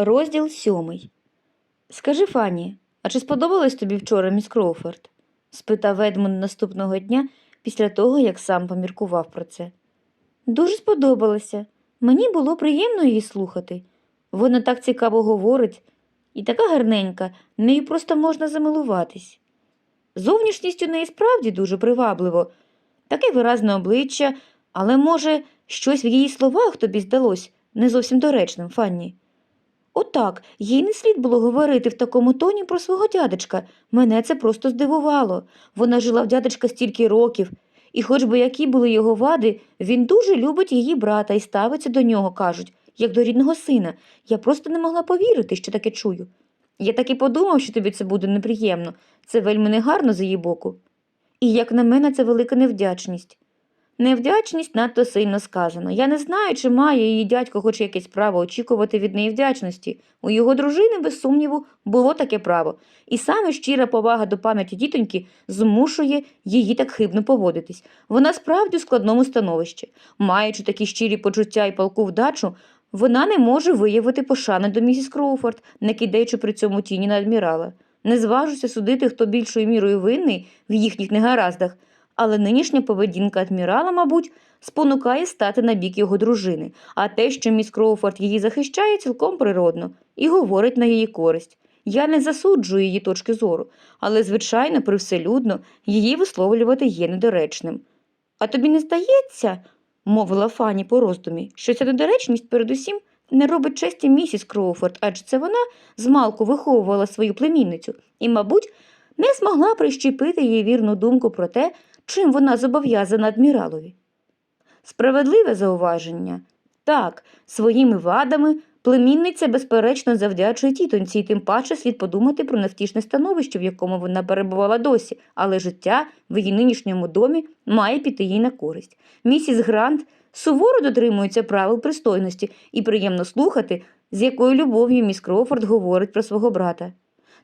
Розділ сьомий. Скажи, Фанні, а чи сподобалось тобі вчора міс Кроуфорд? спитав Едмунд наступного дня після того, як сам поміркував про це. Дуже сподобалося. Мені було приємно її слухати. Вона так цікаво говорить і така гарненька, нею просто можна замилуватись. Зовнішність у неї справді дуже привабливо, таке виразне обличчя, але, може, щось в її словах тобі здалось не зовсім доречним, Фанні. Отак, їй не слід було говорити в такому тоні про свого дядечка. Мене це просто здивувало. Вона жила в дядечка стільки років, і хоч би які були його вади, він дуже любить її брата і ставиться до нього, кажуть, як до рідного сина. Я просто не могла повірити, що таке чую. Я так і подумав, що тобі це буде неприємно. Це вельми негарно з її боку. І, як на мене, це велика невдячність. Невдячність надто сильно сказано. Я не знаю, чи має її дядько хоч якесь право очікувати від неї вдячності. У його дружини, без сумніву, було таке право, і саме щира повага до пам'яті дітоньки змушує її так хибно поводитись. Вона справді у складному становищі. Маючи такі щирі почуття і палку вдачу, вона не може виявити пошани до місіс Кроуфорд, не кидаючи при цьому тіні на адмірала. Не зважуся судити, хто більшою мірою винний в їхніх негараздах, але нинішня поведінка адмірала, мабуть, спонукає стати на бік його дружини, а те, що міс Кроуфорд її захищає, цілком природно і говорить на її користь. Я не засуджую її точки зору, але, звичайно, привселюдно її висловлювати є недоречним. А тобі не здається, мовила Фані по роздумі, що ця недоречність передусім не робить честі місіс Кроуфорд, адже це вона змалку виховувала свою племінницю і, мабуть, не змогла прищепити їй вірну думку про те, чим вона зобов'язана адміралові. Справедливе зауваження. Так, своїми вадами племінниця, безперечно, завдячує тітоньці, і тим паче слід подумати про невтішне становище, в якому вона перебувала досі, але життя в її нинішньому домі має піти їй на користь. Місіс Грант суворо дотримується правил пристойності і приємно слухати, з якою любов'ю міс Кроуфорд говорить про свого брата.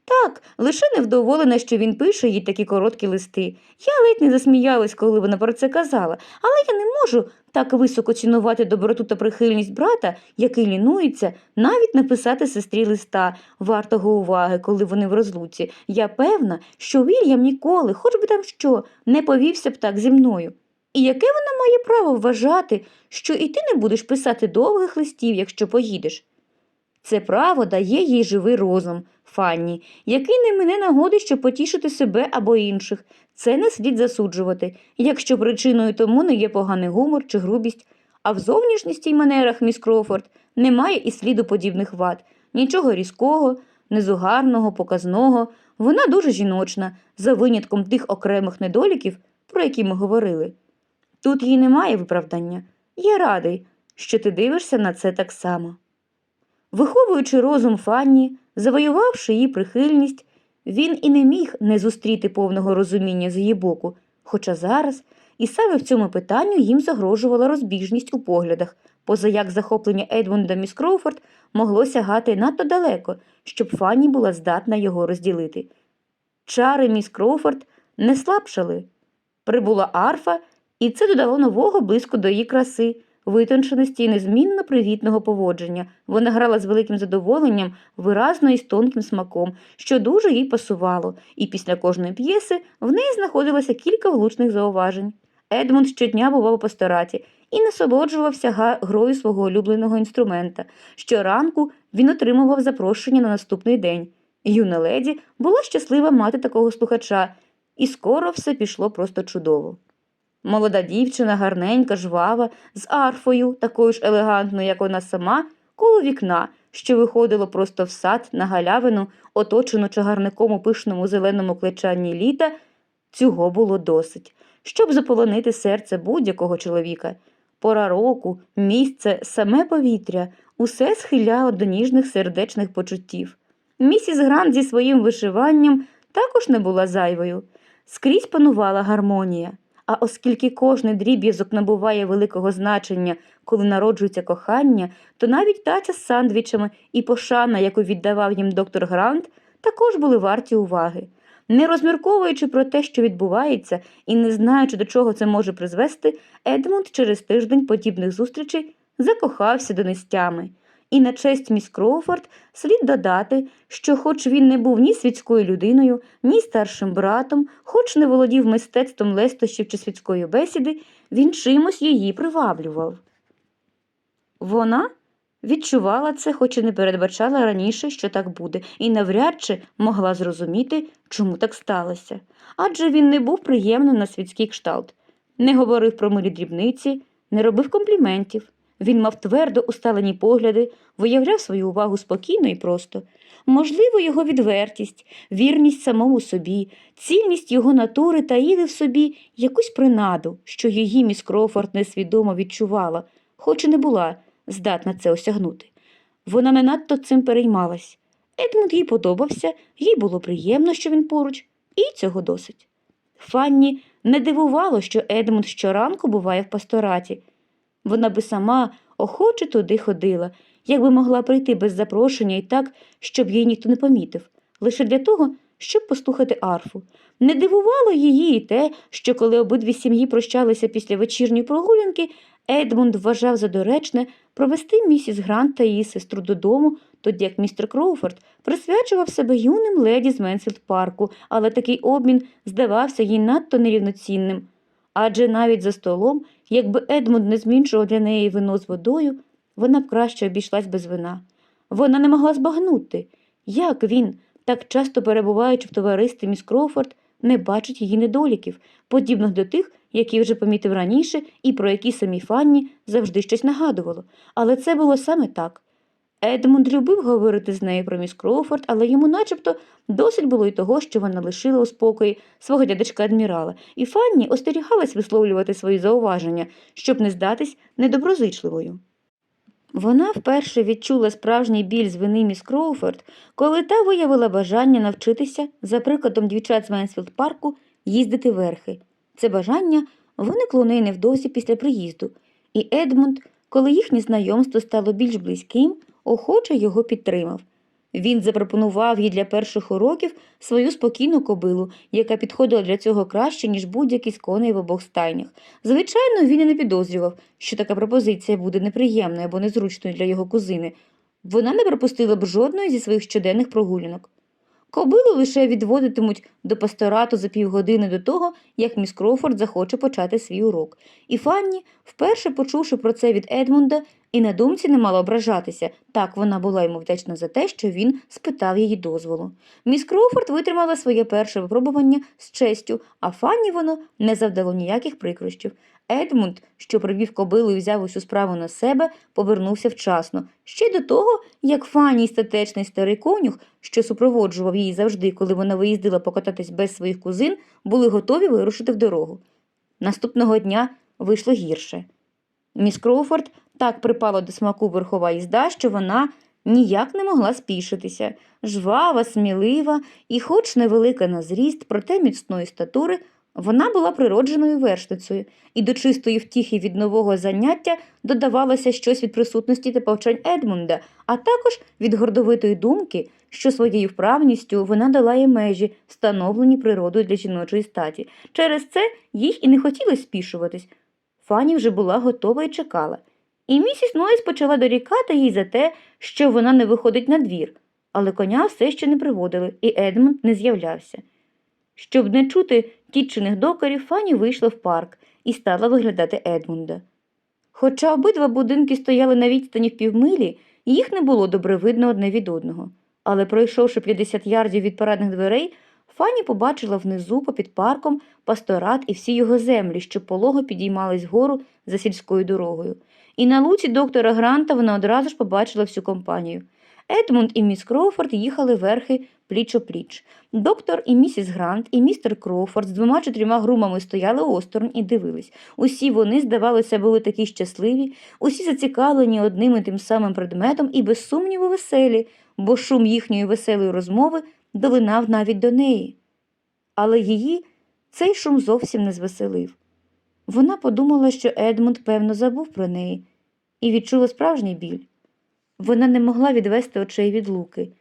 Так, лише невдоволена, що він пише їй такі короткі листи. Я ледь не засміялась, коли вона про це казала, але я не можу так високо цінувати доброту та прихильність брата, який лінується, навіть написати сестрі листа, вартого уваги, коли вони в розлуці. Я певна, що Вільям ніколи, хоч би там що, не повівся б так зі мною. І яке вона має право вважати, що і ти не будеш писати довгих листів, якщо поїдеш? Це право дає їй живий розум, Фанні, який не мине нагоди, щоб потішити себе або інших. Це не слід засуджувати, якщо причиною тому не є поганий гумор чи грубість. А в зовнішності й манерах міс Кроуфорд немає і сліду подібних вад, нічого різкого, незугарного, показного. Вона дуже жіночна, за винятком тих окремих недоліків, про які ми говорили. Тут їй немає виправдання. Я радий, що ти дивишся на це так само. Виховуючи розум Фанні, завоювавши її прихильність, він і не міг не зустріти повного розуміння з її боку, хоча зараз і саме в цьому питанню їм загрожувала розбіжність у поглядах, поза як захоплення Едмунда міс Кроуфорд могло сягати надто далеко, щоб Фанні була здатна його розділити. Чари міс Кроуфорд не слабшали. Прибула арфа, і це додало нового блиску до її краси, витонченості і незмінно привітного поводження. Вона грала з великим задоволенням, виразно і з тонким смаком, що дуже їй пасувало, і після кожної п'єси в неї знаходилося кілька влучних зауважень. Едмунд щодня бував у пастораті і насолоджувався грою свого улюбленого інструмента. Щоранку він отримував запрошення на наступний день. Юна леді була щаслива мати такого слухача, і скоро все пішло просто чудово. Молода дівчина, гарненька, жвава, з арфою, такою ж елегантною, як вона сама, коло вікна, що виходило просто в сад на галявину, оточену чагарником у пишному зеленому клечанні літа, цього було досить, щоб заполонити серце будь-якого чоловіка. Пора року, місце, саме повітря, усе схиляло до ніжних сердечних почуттів. Місіс Грант зі своїм вишиванням також не була зайвою. Скрізь панувала гармонія. А оскільки кожний дріб'язок набуває великого значення, коли народжується кохання, то навіть таця з сандвічами і пошана, яку віддавав їм доктор Грант, також були варті уваги. Не розмірковуючи про те, що відбувається, і не знаючи, до чого це може призвести, Едмунд через тиждень подібних зустрічей закохався до нестями. І на честь міс Кроуфорд слід додати, що хоч він не був ні світською людиною, ні старшим братом, хоч не володів мистецтвом лестощів чи світської бесіди, він чимось її приваблював. Вона відчувала це, хоч і не передбачала раніше, що так буде, і навряд чи могла зрозуміти, чому так сталося. Адже він не був приємним на світський кшталт, не говорив про милі дрібниці, не робив компліментів. Він мав твердо усталені погляди, виявляв свою увагу спокійно і просто. Можливо, його відвертість, вірність самому собі, цільність його натури таїли в собі якусь принаду, що її міс Кроуфорд несвідомо відчувала, хоч і не була здатна це осягнути. Вона не надто цим переймалась. Едмунд їй подобався, їй було приємно, що він поруч, і цього досить. Фанні не дивувало, що Едмунд щоранку буває в пастораті. Вона би сама охоче туди ходила, якби могла прийти без запрошення і так, щоб її ніхто не помітив, лише для того, щоб послухати арфу. Не дивувало її і те, що коли обидві сім'ї прощалися після вечірньої прогулянки, Едмунд вважав за доречне провести місіс Грант та її сестру додому, тоді як містер Кроуфорд присвячував себе юним леді з Менсфілд парку, але такий обмін здавався їй надто нерівноцінним. Адже навіть за столом, якби Едмунд не зміншував для неї вино з водою, вона б краще обійшлась без вина. Вона не могла збагнути, як він, так часто перебуваючи в товаристві міс Кроуфорд, не бачить її недоліків, подібних до тих, які вже помітив раніше і про які самі Фанні завжди щось нагадувало. Але це було саме так. Едмунд любив говорити з нею про міс Кроуфорд, але йому начебто досить було й того, що вона лишила у спокої свого дядечка адмірала, і Фанні остерігалась висловлювати свої зауваження, щоб не здатись недоброзичливою. Вона вперше відчула справжній біль з вини міс Кроуфорд, коли та виявила бажання навчитися, за прикладом дівчат з Менсфілд парку, їздити верхи. Це бажання виникло у неї невдовзі після приїзду, і Едмунд, коли їхнє знайомство стало більш близьким, охоче його підтримав. Він запропонував їй для перших уроків свою спокійну кобилу, яка підходила для цього краще, ніж будь-який з коней в обох стайнях. Звичайно, він і не підозрював, що така пропозиція буде неприємною або незручною для його кузини. Вона не пропустила б жодної зі своїх щоденних прогулянок. Кобилу лише відводитимуть до пасторату за півгодини до того, як міс Кроуфорд захоче почати свій урок. І Фанні, вперше почувши про це від Едмунда, і на думці не мала ображатися. Так вона була йому вдячна за те, що він спитав її дозволу. Міс Кроуфорд витримала своє перше випробування з честю, а Фанні воно не завдало ніяких прикрощів. Едмунд, що привів кобилу і взяв усю справу на себе, повернувся вчасно. Ще до того, як Фанні статечний старий конюх, що супроводжував її завжди, коли вона виїздила покататись без своїх кузин, були готові вирушити в дорогу. Наступного дня вийшло гірше. Міс Кроуфорд так припала до смаку верхова їзда, що вона ніяк не могла спішитися. Жвава, смілива і, хоч невелика на зріст, проте міцної статури, вона була природженою вершницею, і до чистої втіхи від нового заняття додавалося щось від присутності та повчань Едмунда, а також від гордовитої думки, що своєю вправністю вона долає межі, встановлені природою для жіночої статі. Через це їй і не хотілося спішуватись. Фані вже була готова і чекала. І місіс Нойс почала дорікати їй за те, що вона не виходить на двір, але коня все ще не приводили, і Едмунд не з'являвся. Щоб не чути тітчиних докорів, Фані вийшла в парк і стала виглядати Едмунда. Хоча обидва будинки стояли на відстані в півмилі, їх не було добре видно одне від одного. Але, пройшовши 50 ярдів від парадних дверей, Фані побачила внизу, попід парком, пасторат і всі його землі, що полого підіймались вгору за сільською дорогою. І на луці доктора Гранта вона одразу ж побачила всю компанію. Едмунд і міс Кроуфорд їхали верхи пліч-о-пліч. Доктор і місіс Грант, і містер Кроуфорд з двома чи трьома грумами стояли осторонь і дивились. Усі вони, здавалося, були такі щасливі, усі зацікавлені одним і тим самим предметом і, без сумніву, веселі, бо шум їхньої веселої розмови долинав навіть до неї. Але її цей шум зовсім не звеселив. Вона подумала, що Едмунд, певно, забув про неї, і відчула справжній біль. Вона не могла відвести очей від луки,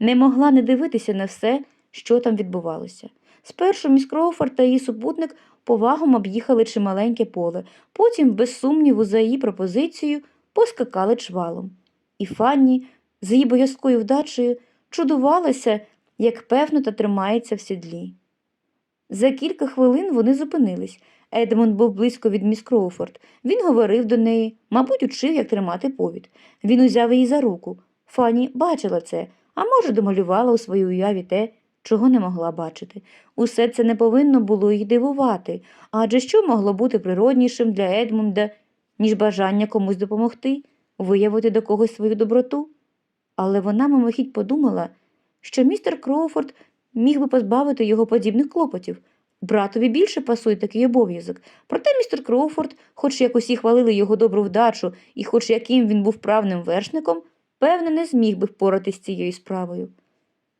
не могла не дивитися на все, що там відбувалося. Спершу міс Кроуфорд та її супутник повагом об'їхали чималеньке поле, потім, без сумніву, за її пропозицією, поскакали чвалом. і Фанні з її боязкою вдачею чудувалася, як певно та тримається в сідлі. За кілька хвилин вони зупинились. Едмонд був близько від міс Кроуфорд. Він говорив до неї, мабуть, учив, як тримати повід. Він узяв її за руку. Фанні бачила це, а може, домалювала у своїй уяві те, чого не могла бачити. Усе це не повинно було їх дивувати, адже що могло бути природнішим для Едмунда, ніж бажання комусь допомогти, виявити до когось свою доброту? Але вона мимохідь подумала, що містер Кроуфорд міг би позбавити його подібних клопотів. Братові більше пасує такий обов'язок. Проте містер Кроуфорд, хоч як усі хвалили його добру вдачу, і хоч яким він був правним вершником, певне, не зміг би впоратись з цією справою.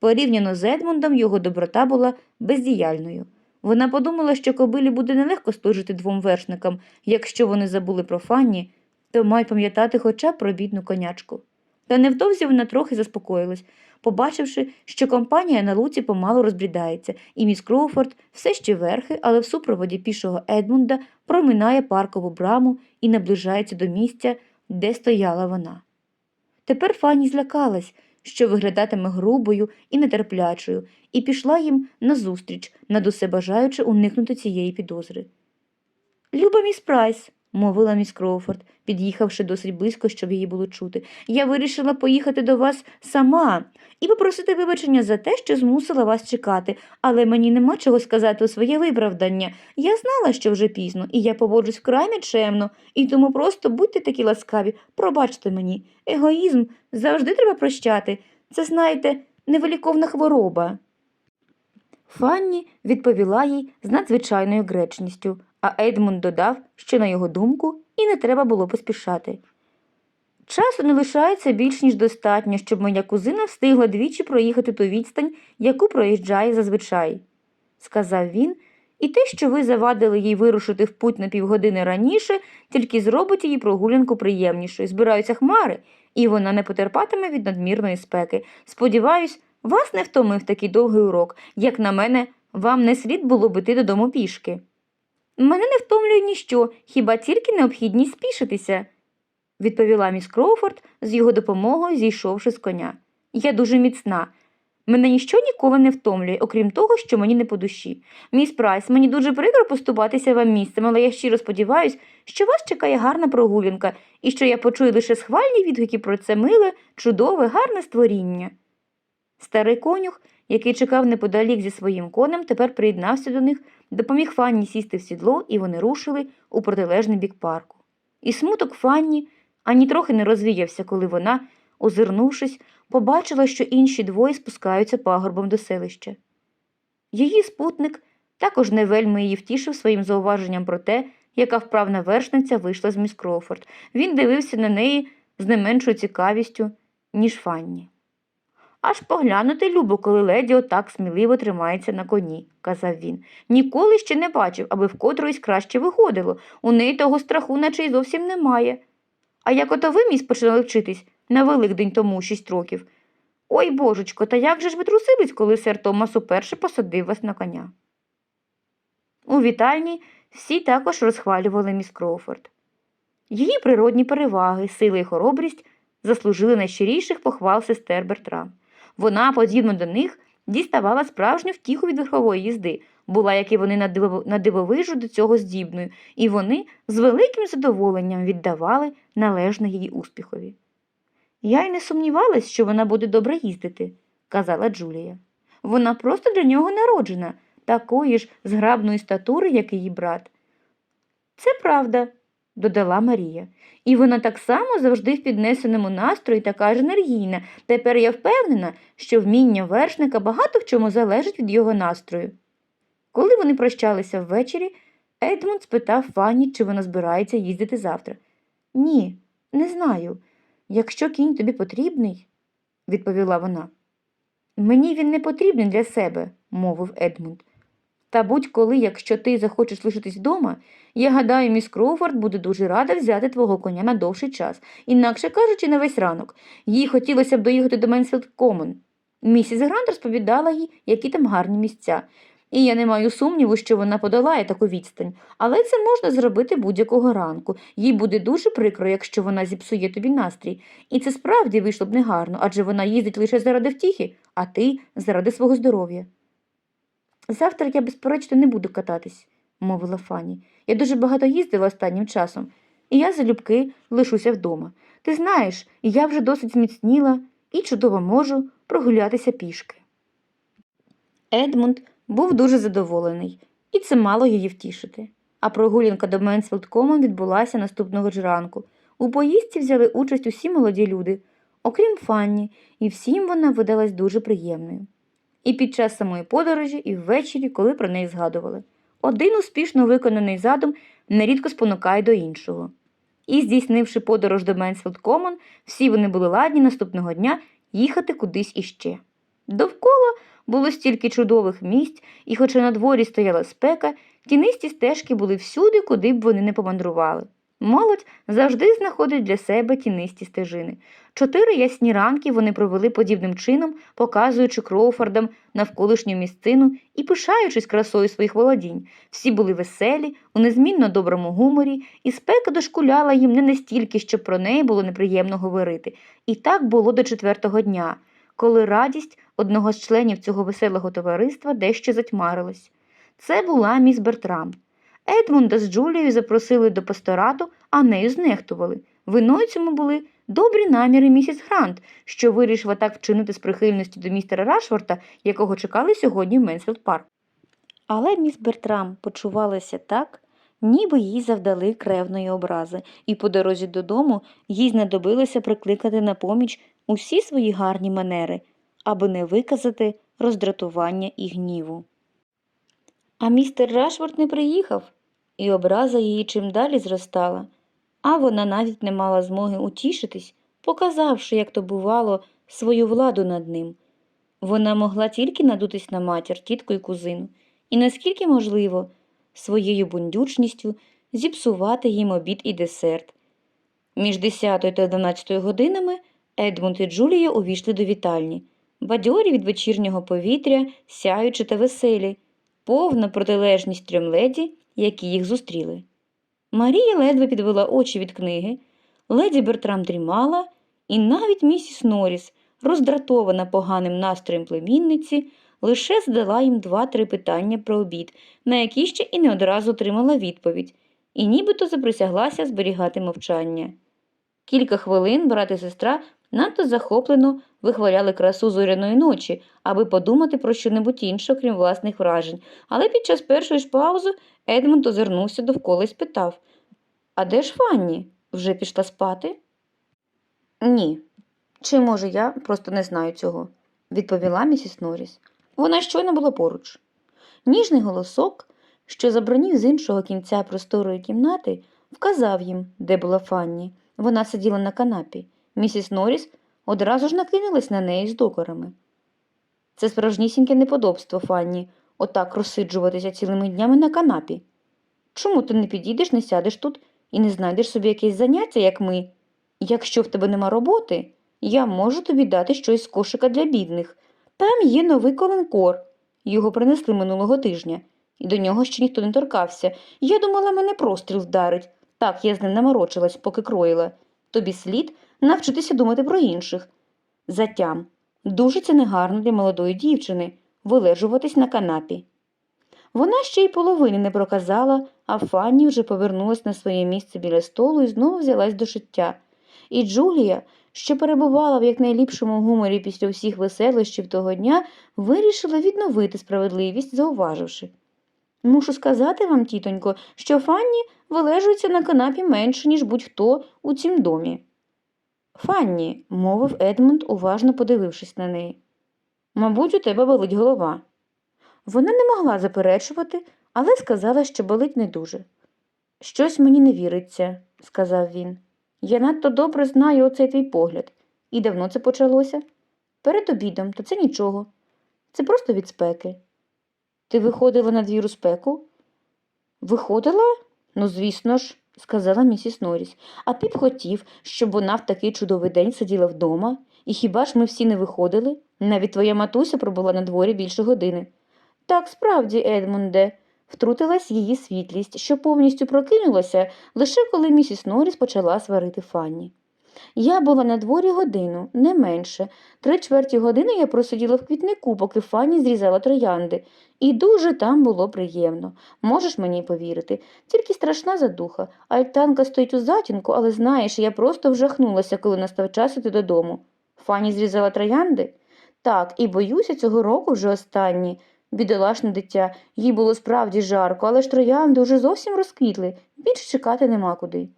Порівняно з Едмундом його доброта була бездіяльною. Вона подумала, що кобилі буде нелегко служити двом вершникам, якщо вони забули про Фанні, то мають пам'ятати хоча б про бідну конячку. Та невдовзі вона трохи заспокоїлась, побачивши, що компанія на луці помалу розбрідається, і міс Кроуфорд все ще верхи, але в супроводі пішого Едмунда проминає паркову браму і наближається до місця, де стояла вона. Тепер Фанні злякалась, що виглядатиме грубою і нетерплячою, і пішла їм назустріч, над усе бажаючи уникнути цієї підозри. Люба міс Прайс, мовила міс Кроуфорд, під'їхавши досить близько, щоб її було чути, я вирішила поїхати до вас сама і попросити вибачення за те, що змусила вас чекати, але мені нема чого сказати у своє виправдання. Я знала, що вже пізно, і я поводжусь вкрай нечемно, і тому просто будьте такі ласкаві, пробачте мені. Егоїзм завжди треба прощати. Це, знаєте, невиліковна хвороба. Фанні відповіла їй з надзвичайною гречністю, а Едмунд додав, що, на його думку, і не треба було поспішати. Часу не лишається більш ніж достатньо, щоб моя кузина встигла двічі проїхати ту відстань, яку проїжджає зазвичай, сказав він, і те, що ви завадили їй вирушити в путь на півгодини раніше, тільки зробить її прогулянку приємнішою. Збираються хмари, і вона не потерпатиме від надмірної спеки. Сподіваюсь, вас не втомив такий довгий урок. Як на мене, вам не слід було б іти додому пішки. Мене не втомлює ніщо, хіба тільки необхідність спішитися, відповіла міс Кроуфорд з його допомогою, зійшовши з коня. Я дуже міцна. Мене ніщо ніколи не втомлює, окрім того, що мені не по душі. Міс Прайс, мені дуже прикро поступатися вам місцем, але я щиро сподіваюся, що вас чекає гарна прогулянка і що я почую лише схвальні відгуки про це миле, чудове, гарне створіння. Старий конюх, який чекав неподалік зі своїм конем, тепер приєднався до них, допоміг Фанні сісти в сідло, і вони рушили у протилежний бік парку. І смуток Фанні ані трохи не розвіявся, коли вона, озирнувшись, побачила, що інші двоє спускаються пагорбом до селища. Її спутник також не вельми її втішив своїм зауваженням про те, яка вправна вершниця вийшла з міс Кроуфорд. Він дивився на неї з не меншою цікавістю, ніж Фанні. Аж поглянути любо, коли леді отак сміливо тримається на коні, казав він. Ніколи ще не бачив, аби в котрось краще виходило. У неї того страху, наче й зовсім немає. А як ото ви, міс, починали вчитись на Великдень тому шість років. Ой, божечко, та як же ж ви трусились, коли сер Томас уперше посадив вас на коня? У вітальні всі також розхвалювали міс Кроуфорд. Її природні переваги, сили і хоробрість заслужили найщиріших похвал сестер Бертрам. Вона, подібно до них, діставала справжню втіху від верхової їзди, була, як і вони на дивовижу до цього здібною, і вони з великим задоволенням віддавали належне її успіхові. Я й не сумнівалась, що вона буде добре їздити, казала Джулія. Вона просто для нього народжена, такої ж зграбної статури, як її брат. Це правда, додала Марія. І вона так само завжди в піднесеному настрої така ж енергійна. Тепер я впевнена, що вміння вершника багато в чому залежить від його настрою. Коли вони прощалися ввечері, Едмунд спитав Фанні, чи вона збирається їздити завтра. Ні, не знаю. Якщо кінь тобі потрібний, відповіла вона. Мені він не потрібний для себе, мовив Едмунд. Та будь-коли, якщо ти захочеш лишитись вдома, я гадаю, міс Кроуфорд буде дуже рада взяти твого коня на довший час, інакше кажучи, на весь ранок. Їй хотілося б доїхати до Менсфілд Комон. Місіс Грант розповідала їй, які там гарні місця. і я не маю сумніву, що вона подолає таку відстань. Але це можна зробити будь-якого ранку. Їй буде дуже прикро, якщо вона зіпсує тобі настрій. І це справді вийшло б негарно, адже вона їздить лише заради втіхи, а ти заради свого здоров'я. Завтра я, безперечно, не буду кататись, мовила Фанні. Я дуже багато їздила останнім часом, і я залюбки лишуся вдома. Ти знаєш, я вже досить зміцніла і чудово можу прогулятися пішки. Едмунд був дуже задоволений, і це мало її втішити. А прогулянка до Менсфілдкому відбулася наступного ж ранку. У поїздці взяли участь усі молоді люди, окрім Фанні, і всім вона видалась дуже приємною. І під час самої подорожі, і ввечері, коли про неї згадували. Один успішно виконаний задум нерідко спонукає до іншого. І, здійснивши подорож до Менсфілд Комон, всі вони були ладні наступного дня їхати кудись іще. Довкола було стільки чудових місць, і хоча на дворі стояла спека, тінисті стежки були всюди, куди б вони не помандрували. Молодь завжди знаходить для себе тінисті стежини. Чотири ясні ранки вони провели подібним чином, показуючи Кроуфордам навколишню місцину і пишаючись красою своїх володінь. Всі були веселі, у незмінно доброму гуморі, і спека дошкуляла їм не настільки, щоб про неї було неприємно говорити. І так було до четвертого дня, коли радість одного з членів цього веселого товариства дещо затьмарилась. Це була міс Бертрам. Едмунда з Джулією запросили до пасторату, а нею знехтували. Виною цьому були добрі наміри місіс Грант, що вирішила так вчинити з прихильності до містера Рашфорта, якого чекали сьогодні в Менсфілд Парк. Але міс Бертрам почувалася так, ніби їй завдали кревної образи, і по дорозі додому їй знадобилося прикликати на поміч усі свої гарні манери, аби не виказати роздратування і гніву. А містер Рашфорд не приїхав, і образа її чим далі зростала, а вона навіть не мала змоги утішитись, показавши, як то бувало, свою владу над ним. Вона могла тільки надутись на матір, тітку і кузину, і наскільки можливо, своєю бундючністю зіпсувати їм обід і десерт. Між 10 та 12 годинами Едмунд і Джулія увійшли до вітальні, бадьорі від вечірнього повітря, сяючи та веселі, повна протилежність трьом леді, які їх зустріли. Марія ледве підвела очі від книги, леді Бертрам дрімала, і навіть місіс Норріс, роздратована поганим настроєм племінниці, лише задала їм два-три питання про обід, на які ще і не одразу отримала відповідь, і нібито заприсяглася зберігати мовчання. Кілька хвилин брат і сестра надто захоплено вихваляли красу зоряної ночі, аби подумати про щонебудь інше, окрім власних вражень, але під час першої ж паузи Едмунд озирнувся довкола і спитав А де ж Фанні? Вже пішла спати? Ні. Чи, може, я просто не знаю цього, відповіла місіс Норріс. Вона щойно була поруч. Ніжний голосок, що забронів з іншого кінця просторої кімнати, вказав їм, де була Фанні. Вона сиділа на канапі. Місіс Норріс одразу ж накинулась на неї з докорами. Це справжнісіньке неподобство, Фанні, отак розсиджуватися цілими днями на канапі. Чому ти не підійдеш, не сядеш тут і не знайдеш собі якесь заняття, як ми? Якщо в тебе нема роботи, я можу тобі дати щось з кошика для бідних. Там є новий коленкор. Його принесли минулого тижня, і до нього ще ніхто не торкався. Я думала, мене простріл вдарить. Так я з ним наморочилась, поки кроїла. Тобі слід навчитися думати про інших. Затям. Дуже це негарно для молодої дівчини вилежуватись на канапі. Вона ще й половини не проказала, а Фанні вже повернулась на своє місце біля столу і знову взялась до шиття. І Джулія, що перебувала в якнайліпшому гуморі після всіх веселощів того дня, вирішила відновити справедливість, зауваживши. Мушу сказати вам, тітонько, що Фанні вилежується на канапі менше, ніж будь-хто у цім домі. Фанні, мовив Едмунд, уважно подивившись на неї. Мабуть, у тебе болить голова. Вона не могла заперечувати, але сказала, що болить не дуже. Щось мені не віриться, сказав він. Я надто добре знаю оцей твій погляд. І давно це почалося? Перед обідом, то це нічого. Це просто від спеки. Ти виходила на двір у спеку? Виходила? Ну, звісно ж, сказала місіс Норріс. А піп хотів, щоб вона в такий чудовий день сиділа вдома, і хіба ж ми всі не виходили? Навіть твоя матуся пробула на дворі більше години. Так, справді, Едмунде, втрутилась її світлість, що повністю прокинулася лише коли місіс Норріс почала сварити Фанні. Я була на дворі годину, не менше. Три чверті години я просиділа в квітнику, поки Фанні зрізала троянди, і дуже там було приємно. Можеш мені повірити, тільки страшна задуха. Альтанка стоїть у затінку, але знаєш, я просто вжахнулася, коли настав час іти додому. Фанні зрізала троянди? Так, і боюся, цього року вже останні. Бідолашне дитя, їй було справді жарко, але ж троянди уже зовсім розквітли, більше чекати нема куди.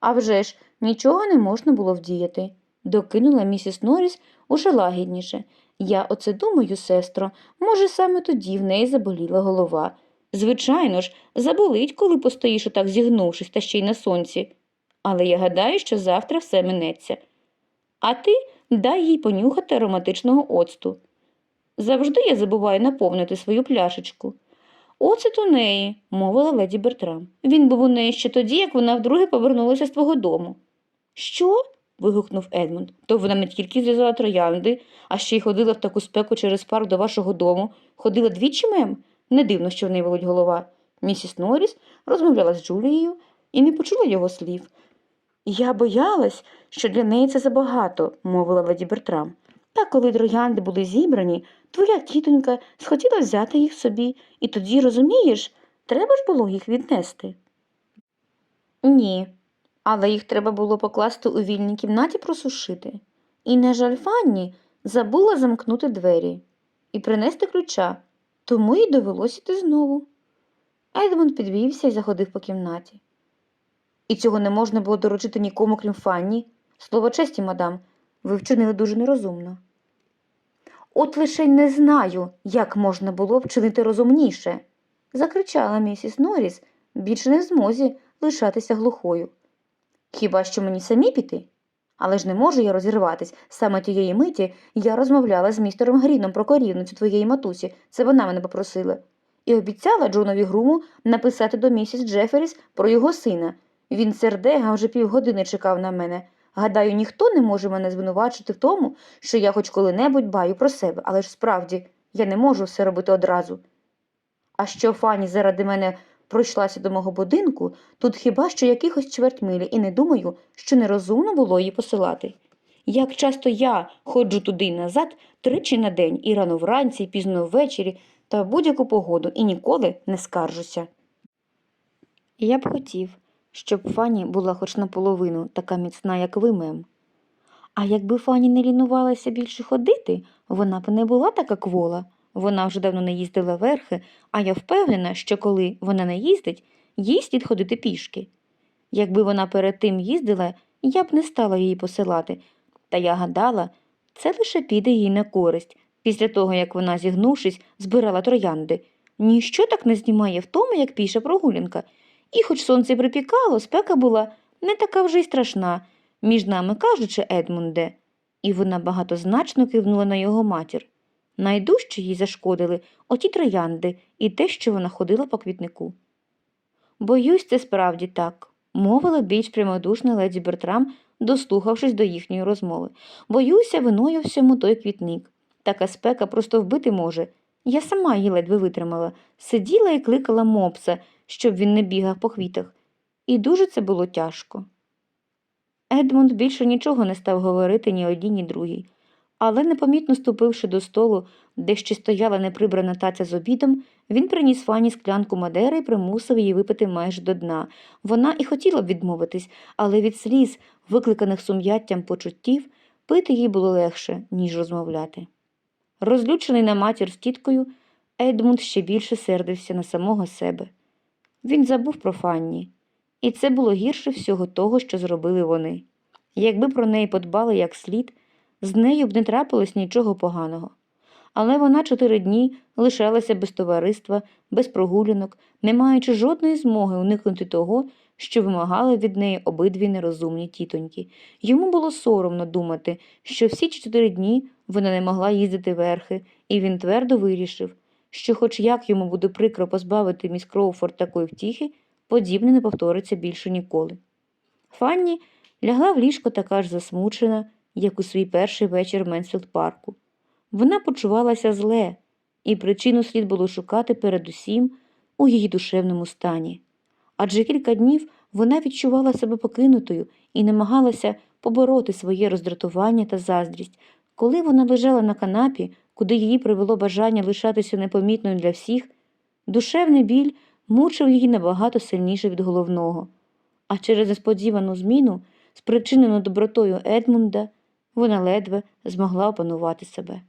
А вже ж, нічого не можна було вдіяти, докинула місіс Норріс уже лагідніше. Я оце думаю, сестро, може, саме тоді в неї заболіла голова. Звичайно ж, заболить, коли постоїш отак зігнувшись та ще й на сонці. Але я гадаю, що завтра все минеться. А ти дай їй понюхати ароматичного оцту. Завжди я забуваю наповнити свою пляшечку. Оцет у неї, мовила леді Бертрам. Він був у неї ще тоді, як вона вдруге повернулася з твого дому. Що? вигукнув Едмунд. То вона не тільки зв'язала троянди, а ще й ходила в таку спеку через парк до вашого дому. Ходила двічі мем? Не дивно, що в неї болить голова. Місіс Норріс розмовляла з Джулією і не почула його слів. Я боялась, що для неї це забагато, мовила леді Бертрам. Та коли троянди були зібрані, твоя тітонька схотіла взяти їх собі, і тоді, розумієш, треба ж було їх віднести. Ні, але їх треба було покласти у вільній кімнаті просушити. І, на жаль, Фанні забула замкнути двері і принести ключа, тому їй довелося йти знову. Едмунд підвівся і заходив по кімнаті. І цього не можна було доручити нікому, крім Фанні. Слово честі, мадам, ви вчинили дуже нерозумно. От лише й не знаю, як можна було вчинити розумніше, закричала місіс Норріс, більше не в змозі лишатися глухою. Хіба що мені самі піти? Але ж не можу я розірватись. Саме тієї миті я розмовляла з містером Гріном про корівницю твоєї матусі, це вона мене попросила, і обіцяла Джонові Груму написати до місіс Джеферіс про його сина. Він сердега вже півгодини чекав на мене. Гадаю, ніхто не може мене звинувачити в тому, що я хоч коли-небудь баю про себе, але ж справді я не можу все робити одразу. А що Фані заради мене пройшлася до мого будинку, тут хіба що якихось чверть милі, і не думаю, що нерозумно було її посилати. Як часто я ходжу туди й назад тричі на день, і рано вранці, і пізно ввечері, та будь-яку погоду, і ніколи не скаржуся. Я б хотів, щоб Фані була хоч наполовину така міцна, як ви, мем. А якби Фані не лінувалася більше ходити, вона б не була така квола. Вона вже давно не їздила верхи, а я впевнена, що коли вона не їздить, їй слід ходити пішки. Якби вона перед тим їздила, я б не стала її посилати, та я гадала, це лише піде їй на користь, після того, як вона, зігнувшись, збирала троянди. Ніщо так не знімає в тому, як піша прогулянка. І хоч сонце припікало, спека була не така вже й страшна, між нами кажучи, Едмунде. І вона багатозначно кивнула на його матір. Найдужче їй зашкодили оті троянди і те, що вона ходила по квітнику. Боюсь, це справді так, мовила більш прямодушна леді Бертрам, дослухавшись до їхньої розмови. Боюся, виною всьому той квітник. Така спека просто вбити може. Я сама її ледве витримала, сиділа і кликала мопса, щоб він не бігав по квітах. І дуже це було тяжко. Едмунд більше нічого не став говорити ні одній, ні другій, але, непомітно ступивши до столу, де ще стояла неприбрана таця з обідом, він приніс Фані склянку Мадери і примусив її випити майже до дна. Вона і хотіла б відмовитись, але від сліз, викликаних сум'яттям почуттів, пити їй було легше, ніж розмовляти. Розлючений на матір з тіткою, Едмунд ще більше сердився на самого себе. Він забув про Фанні, і це було гірше всього того, що зробили вони. Якби про неї подбали як слід, з нею б не трапилось нічого поганого. Але вона чотири дні лишалася без товариства, без прогулянок, не маючи жодної змоги уникнути того, що вимагали від неї обидві нерозумні тітоньки. Йому було соромно думати, що всі чотири дні вона не могла їздити верхи, і він твердо вирішив, що, хоч як йому буде прикро позбавити міс Кроуфорд такої втіхи, подібне не повториться більше ніколи. Фанні лягла в ліжко така ж засмучена, як у свій перший вечір в Менсфілд парку. Вона почувалася зле, і причину слід було шукати передусім у її душевному стані. Адже кілька днів вона відчувала себе покинутою і намагалася побороти своє роздратування та заздрість. Коли вона лежала на канапі, куди її привело бажання лишатися непомітною для всіх, душевний біль мучив її набагато сильніше від головного. А через несподівану зміну, спричинену добротою Едмунда, вона ледве змогла опанувати себе.